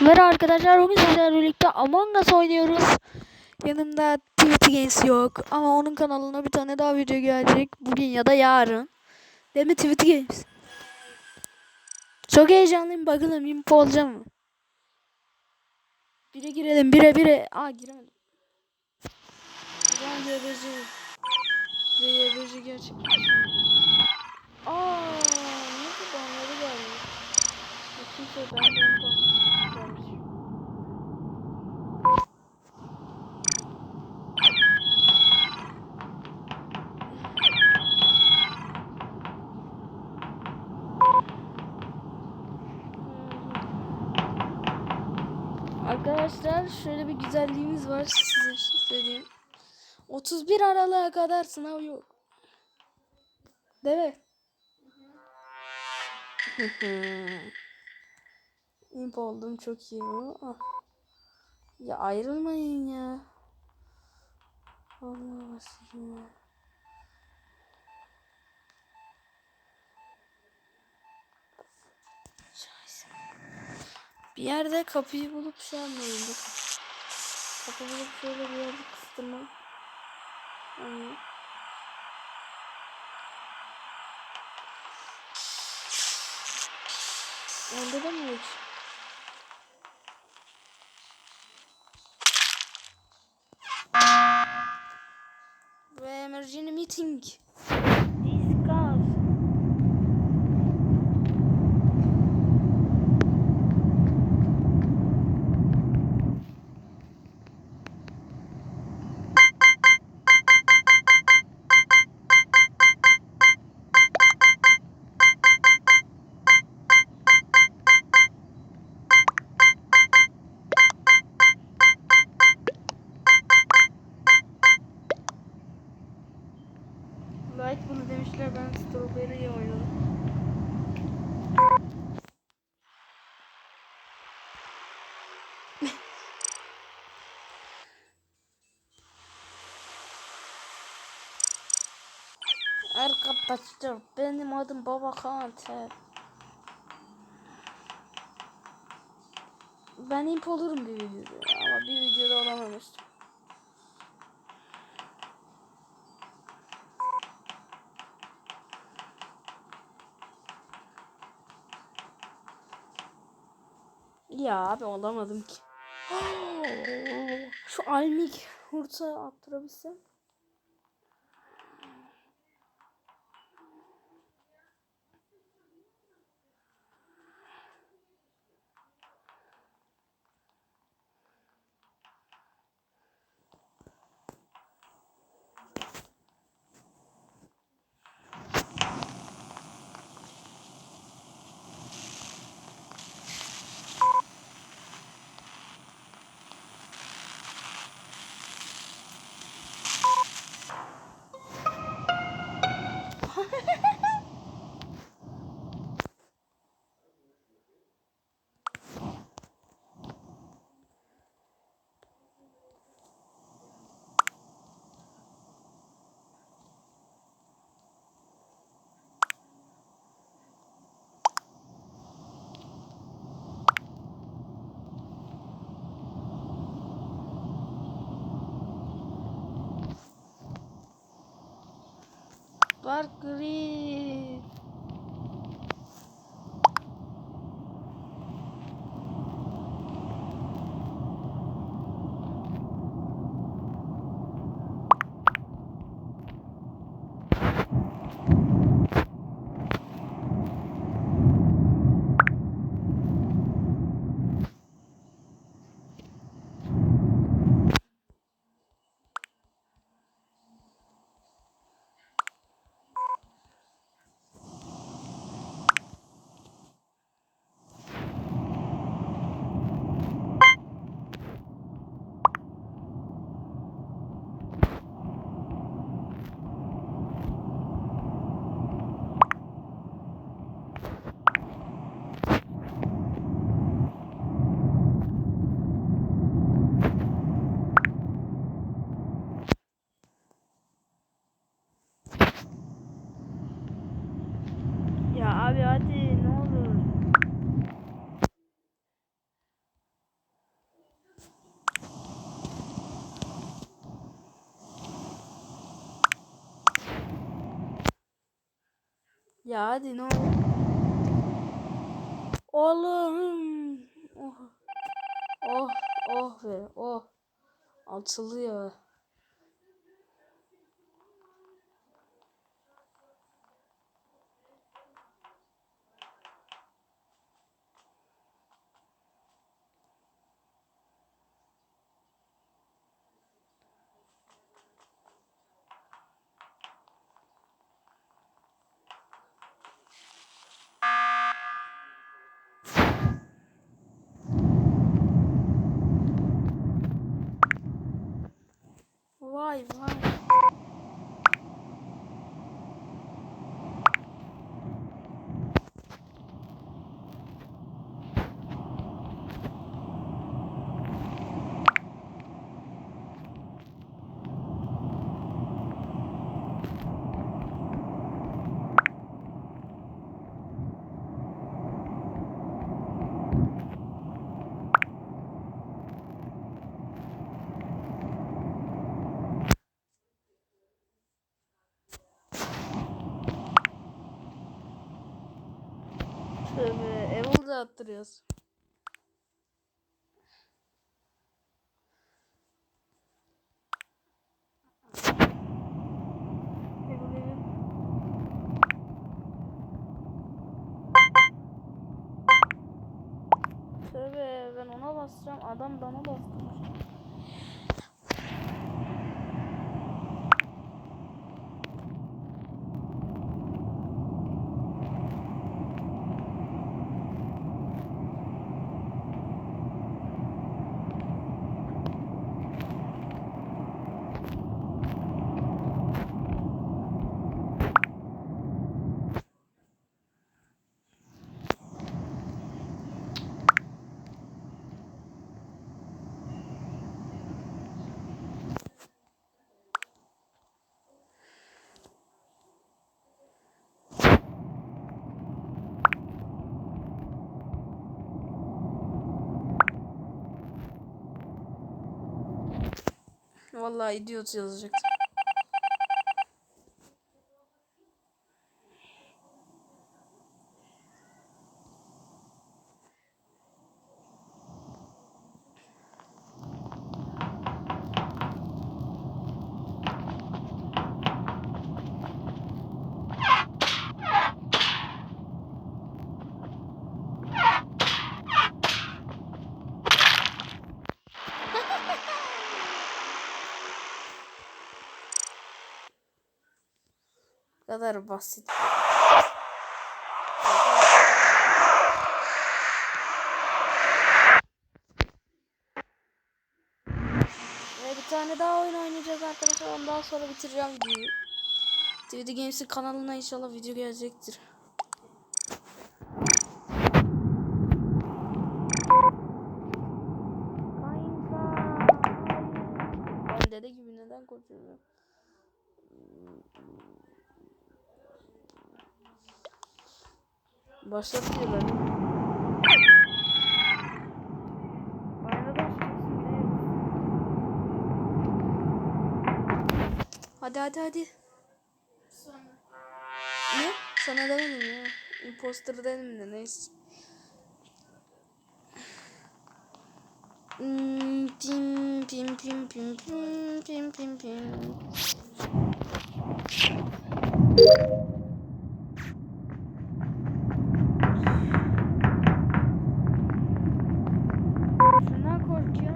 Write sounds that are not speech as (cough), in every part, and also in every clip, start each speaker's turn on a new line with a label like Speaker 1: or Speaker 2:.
Speaker 1: Merhaba arkadaşlar bugün sizlerle birlikte Among Us oynuyoruz. Yanımda Tweety Games yok ama onun kanalına bir tane daha video gelecek bugün ya da yarın. Değil mi Tweety Games? Çok heyecanlıyım bakalım info olacak mı? Bire girelim bire bire. Aa giremedim. Zaman YBC. Ve YBC gerçekten. Aa nasıl banları gelmiş? Kimse ben de onu gelmiş. Arkadaşlar şöyle bir güzelliğimiz var size söyleyeyim. 31 Aralık'a kadar sınav yok. Değil mi? (laughs) İmp oldum çok iyi bu. Ah. Ya ayrılmayın ya. Allah aşkına. Bir yerde kapıyı bulup şey yapmayın. Bakın. Kapı bulup şöyle bir yerde kıstırma. Yani. Onda da mı hiç? Ve emergency meeting. Demişler ben strawberry oynadım. Arkadaşlar benim adım Baba Kanter. Ben imp olurum bir videoda ama bir videoda Ya abi olamadım ki. (gasps) Şu almik hurta attırabilsem. Var gri. Ya hadi ne olur. Oğlum. Oh. Oh. Oh be. Oh. Açılıyor. 也不忘 Tövbe da attırıyoruz. Tövbe ben ona basacağım adam bana bastırmış. Vallahi idiot yazacaktım. Kadar basit. Ve bir tane daha oyun oynayacağız arkadaşlar. Ondan sonra bitireceğim videoyu. DVD Games'in kanalına inşallah video gelecektir. Ben dede gibi neden korkuyorum? Başlatıyor beni. Hadi hadi hadi. Sonra. Ne? Sana demedim ya. Imposter dedim de neyse. Hmm, pim pim pim pim pim pim pim pim. Korkuyorum.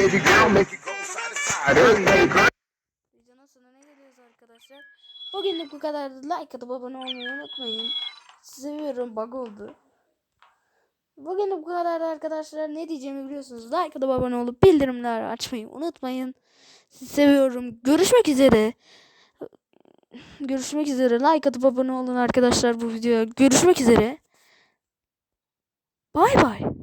Speaker 2: Baby girl.
Speaker 1: Videonun sonuna geliyoruz arkadaşlar. Bugünlük bu kadardı. Like atıp abone olmayı unutmayın. Seviyorum. Bug oldu. Bugünlük bu kadardı arkadaşlar. Ne diyeceğimi biliyorsunuz. Like atıp abone olup bildirimleri açmayı unutmayın. Sizi seviyorum. Görüşmek üzere. Görüşmek üzere. Like atıp abone olun arkadaşlar bu videoya. Görüşmek üzere. Bay bay.